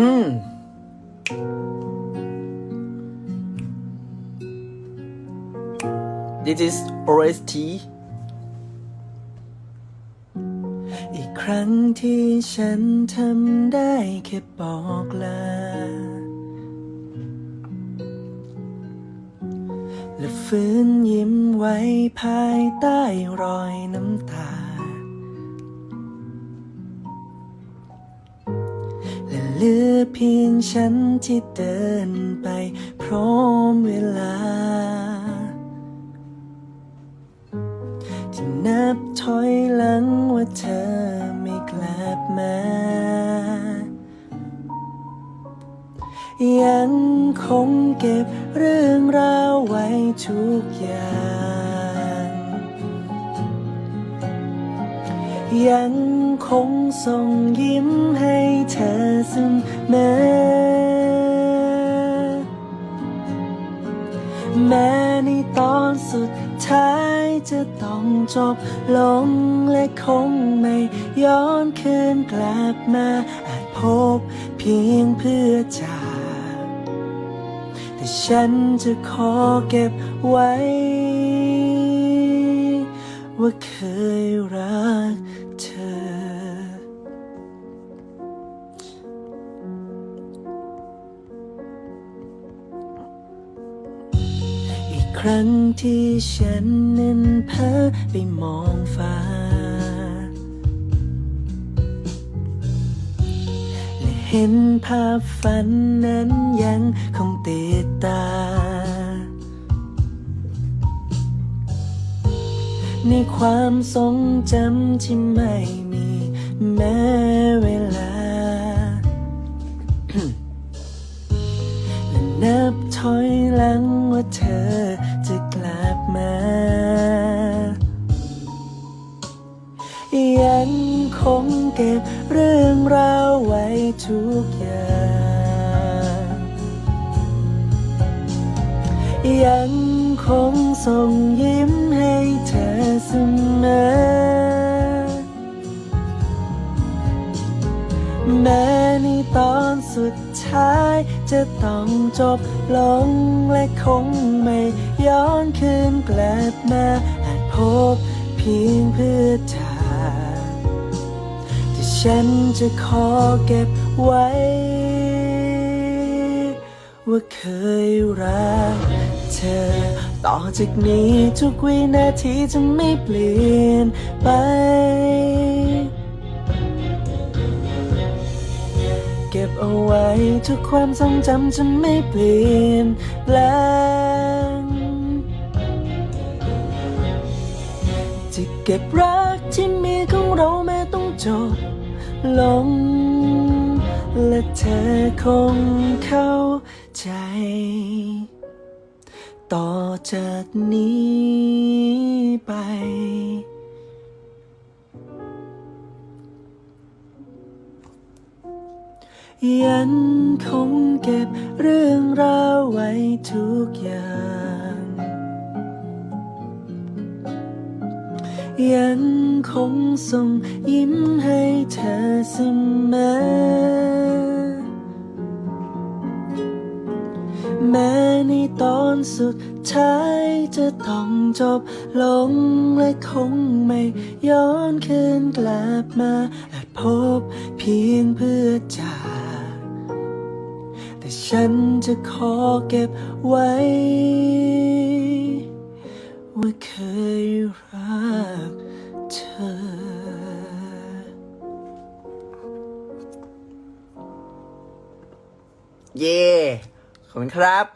อืม This is OST อีกครั้งที่ฉันทำได้แค่บอกลา และฟื้นยิ้มไว้ภายใต้รอยน้ำตา เหลือเพียงฉันที่เดินไปพร้อมเวลาที่นับถอยหลังว่าเธอไม่กลับมา ยังคงเก็บเรื่องราวไว้ทุกอย่าง ยังคงส่งยิ้มให้เธอเสมอแม้ในตอนสุดท้ายจะต้องจบลงและคงไม่ย้อนคืนกลับมา อาจพบเพียงเพื่อจาก แต่ฉันจะขอเก็บไว้ ว่าเคยรัก ครั้งที่ฉันนั้นเพ้อไปมองฟ้า และเห็นภาพฝันนั้นยังคงติดตา ในความทรงจำที่ไม่มีแม้เวลาและนับถอยหลังว่าเธอ ยังคงเก็บเรื่องราวไว้ทุกอย่าง ยังคงส่งยิ้มให้เธอเสมอ แม้ในตอนสุดท้ายจะต้องจบลงและคงไม่ย้อนคืนกลับมาอาจพบเพียงเพื่อจากแต่ ฉันจะขอเก็บไว้ ว่าเคยรักเธอ ต่อจากนี้ทุกวินาทีจะไม่เปลี่ยนไป เก็บเอาไว้ทุกความทรงจำจะไม่เปลี่ยนแปลงจะเก็บรักที่มีของเราแม้ต้องจบ ลง และเธอคงเข้าใจ ต่อจากนี้ไป ยังคงเก็บเรื่องราวไว้ทุกอย่าง ยังคงส่งยิ้มให้เธอเสมอ แม้ในตอนสุดท้ายจะต้องจบลงและคงไม่ย้อนคืนกลับมาอาจพบเพียงเพื่อจากแต่ฉันจะขอเก็บไว้ ว่าเคยรักเธอ เย่ขอบคุณครับ